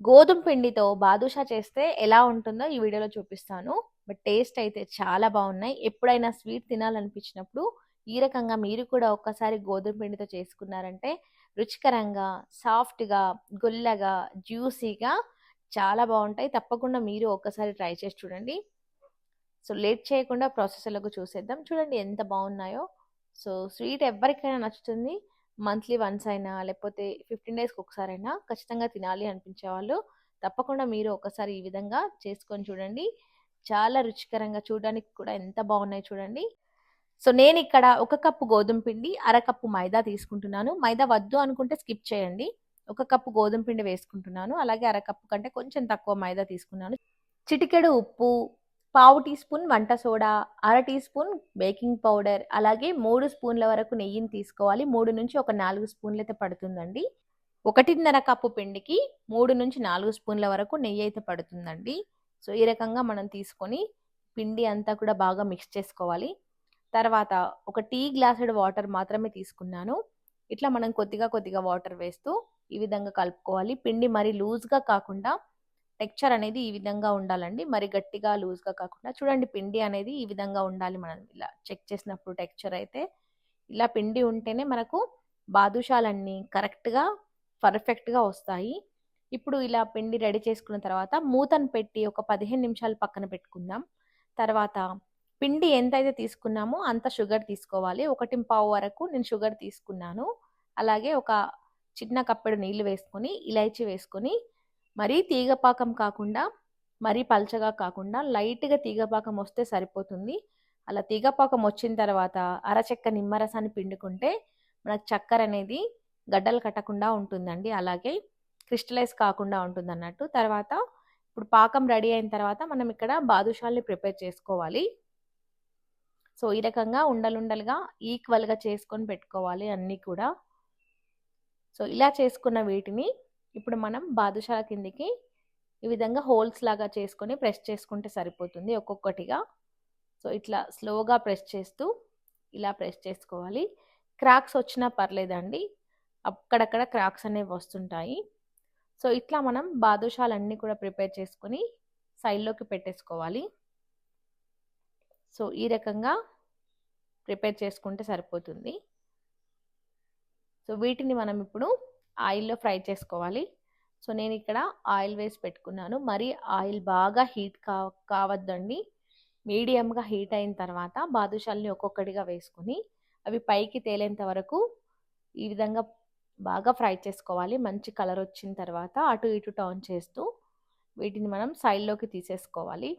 గోధుమ పిండితో బాదుషా చేస్తే ఎలా ఉంటుందో ఈ వీడియోలో చూపిస్తాను. బట్ టేస్ట్ అయితే చాలా బాగున్నాయి. ఎప్పుడైనా స్వీట్ తినాలనిపించినప్పుడు ఈ రకంగా మీరు కూడా ఒక్కసారి గోధుమ పిండితో చేసుకున్నారంటే రుచికరంగా సాఫ్ట్గా గుల్లగా జ్యూసీగా చాలా బాగుంటాయి. తప్పకుండా మీరు ఒక్కసారి ట్రై చేసి చూడండి. సో లేట్ చేయకుండా ప్రాసెస్లకు చూసేద్దాం. చూడండి ఎంత బాగున్నాయో. సో స్వీట్ ఎవరికైనా నచ్చుతుంది. మంత్లీ వన్స్ అయినా లేకపోతే ఫిఫ్టీన్ డేస్కి ఒకసారైనా ఖచ్చితంగా తినాలి అనిపించే వాళ్ళు తప్పకుండా మీరు ఒకసారి ఈ విధంగా చేసుకొని చూడండి. చాలా రుచికరంగా చూడడానికి కూడా ఎంత బాగున్నాయి చూడండి. సో నేను ఇక్కడ ఒక కప్పు గోధుమ పిండి అరకప్పు మైదా తీసుకుంటున్నాను. మైదా వద్దు అనుకుంటే స్కిప్ చేయండి. ఒక కప్పు గోధుమ పిండి వేసుకుంటున్నాను. అలాగే అరకప్పు కంటే కొంచెం తక్కువ మైదా తీసుకున్నాను. చిటికెడు ఉప్పు పావు టీ స్పూన్ వంట సోడా అర టీ స్పూన్ బేకింగ్ పౌడర్ అలాగే మూడు స్పూన్ల వరకు నెయ్యిని తీసుకోవాలి. మూడు నుంచి ఒక నాలుగు స్పూన్లు అయితే పడుతుందండి. ఒకటిన్నర కప్పు పిండికి మూడు నుంచి నాలుగు స్పూన్ల వరకు నెయ్యి అయితే పడుతుందండి. సో ఈ రకంగా మనం తీసుకొని పిండి అంతా కూడా బాగా మిక్స్ చేసుకోవాలి. తర్వాత ఒక టీ గ్లాసుడు వాటర్ మాత్రమే తీసుకున్నాను. ఇట్లా మనం కొద్దిగా కొద్దిగా వాటర్ వేస్తూ ఈ విధంగా కలుపుకోవాలి. పిండి మరి లూజ్గా కాకుండా టెక్చర్ అనేది ఈ విధంగా ఉండాలండి. మరి గట్టిగా లూజ్గా కాకుండా చూడండి పిండి అనేది ఈ విధంగా ఉండాలి మనం. ఇలా చెక్ చేసినప్పుడు టెక్చర్ అయితే ఇలా పిండి ఉంటేనే మనకు బాదుషాలన్నీ కరెక్ట్గా పర్ఫెక్ట్గా వస్తాయి. ఇప్పుడు ఇలా పిండి రెడీ చేసుకున్న తర్వాత మూతను పెట్టి ఒక పదిహేను నిమిషాలు పక్కన పెట్టుకుందాం. తర్వాత పిండి ఎంతైతే తీసుకున్నామో అంత షుగర్ తీసుకోవాలి. ఒకటి పావు వరకు నేను షుగర్ తీసుకున్నాను. అలాగే ఒక చిన్న కప్పెడు నీళ్ళు వేసుకొని ఇలైచి వేసుకొని మరీ తీగపాకం కాకుండా మరీ పల్చగా కాకుండా లైట్గా తీగపాకం వస్తే సరిపోతుంది. అలా తీగపాకం వచ్చిన తర్వాత అరచెక్క నిమ్మరసాన్ని పిండుకుంటే మనకు చక్కెర అనేది గడ్డలు కట్టకుండా ఉంటుందండి. అలాగే క్రిస్టలైజ్ కాకుండా ఉంటుంది అన్నట్టు తర్వాత ఇప్పుడు పాకం రెడీ అయిన తర్వాత మనం ఇక్కడ బాదుషాల్ని ప్రిపేర్ చేసుకోవాలి. సో ఈ రకంగా ఉండలుండలుగా ఈక్వల్గా చేసుకొని పెట్టుకోవాలి అన్నీ కూడా. సో ఇలా చేసుకున్న వీటిని ఇప్పుడు మనం బాదుషాల కిందికి ఈ విధంగా హోల్స్ లాగా చేసుకొని ప్రెస్ చేసుకుంటే సరిపోతుంది ఒక్కొక్కటిగా. సో ఇట్లా స్లోగా ప్రెస్ చేస్తూ ఇలా ప్రెస్ చేసుకోవాలి. క్రాక్స్ వచ్చినా పర్లేదండి. అక్కడక్కడ క్రాక్స్ అనేవి వస్తుంటాయి. సో ఇట్లా మనం బాదుషాలన్నీ కూడా ప్రిపేర్ చేసుకొని సైడ్లోకి పెట్టేసుకోవాలి. సో ఈ రకంగా ప్రిపేర్ చేసుకుంటే సరిపోతుంది. సో వీటిని మనం ఇప్పుడు ఆయిల్లో ఫ్రై చేసుకోవాలి. సో నేను ఇక్కడ ఆయిల్ వేసి పెట్టుకున్నాను. మరి ఆయిల్ బాగా హీట్ కా కావద్దండి. మీడియంగా హీట్ అయిన తర్వాత బాదుషాల్ని ఒక్కొక్కటిగా వేసుకొని అవి పైకి తేలేంత వరకు ఈ విధంగా బాగా ఫ్రై చేసుకోవాలి. మంచి కలర్ వచ్చిన తర్వాత అటు ఇటు టర్న్ చేస్తూ వీటిని మనం సైడ్లోకి తీసేసుకోవాలి.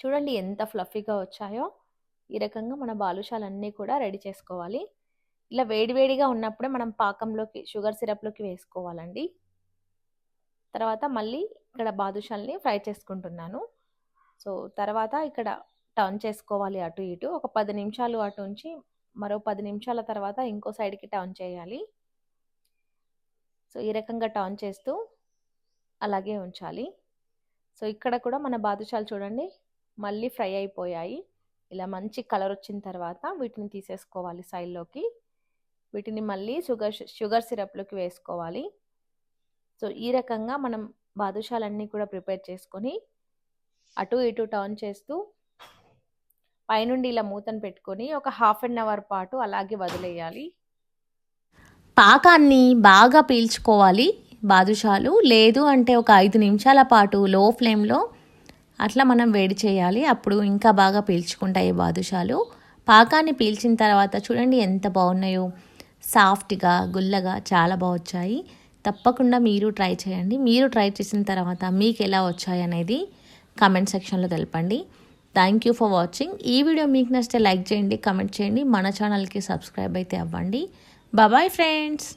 చూడండి ఎంత ఫ్లఫీగా వచ్చాయో. ఈ రకంగా మన బాలుషాలన్నీ కూడా రెడీ చేసుకోవాలి. ఇలా వేడివేడిగా ఉన్నప్పుడే మనం పాకంలోకి షుగర్ సిరప్లోకి వేసుకోవాలండి. తర్వాత మళ్ళీ ఇక్కడ బాదుషాల్ని ఫ్రై చేసుకుంటున్నాను. సో తర్వాత ఇక్కడ టర్న్ చేసుకోవాలి అటు ఇటు. ఒక పది నిమిషాలు అటు ఉంచి మరో పది నిమిషాల తర్వాత ఇంకో సైడ్కి టర్న్ చేయాలి. సో ఈ రకంగా టర్న్ చేస్తూ అలాగే ఉంచాలి. సో ఇక్కడ కూడా మన బాదుషాలు చూడండి మళ్ళీ ఫ్రై అయిపోయాయి. ఇలా మంచి కలర్ వచ్చిన తర్వాత వీటిని తీసేసుకోవాలి సైడ్లోకి. వీటిని మళ్ళీ షుగర్ షుగర్ సిరప్లోకి వేసుకోవాలి. సో ఈ రకంగా మనం బాదుషాలన్నీ కూడా ప్రిపేర్ చేసుకొని అటు ఇటు టర్న్ చేస్తూ పైనుండి ఇలా మూతను పెట్టుకొని ఒక హాఫ్ అన్ అవర్ పాటు అలాగే వదిలేయాలి. పాకాన్ని బాగా పీల్చుకోవాలి బాదుషాలు లేదు అంటే ఒక ఐదు నిమిషాల పాటు లో ఫ్లేమ్లో అట్లా మనం వేడి చేయాలి. అప్పుడు ఇంకా బాగా పీల్చుకుంటాయి బాదుషాలు పాకాన్ని పీల్చిన తర్వాత చూడండి ఎంత బాగున్నాయో. సాఫ్ట్గా గుల్లగా చాలా బాగా వచ్చాయి. తప్పకుండా మీరు ట్రై చేయండి. మీరు ట్రై చేసిన తర్వాత మీకు ఎలా వచ్చాయి అనేది కామెంట్ సెక్షన్లో తెలపండి. థ్యాంక్ యూ ఫర్ వాచింగ్ ఈ వీడియో మీకు నచ్చితే లైక్ చేయండి కమెంట్ చేయండి. మన ఛానల్కి సబ్స్క్రైబ్ అయితే అవ్వండి. Bye friends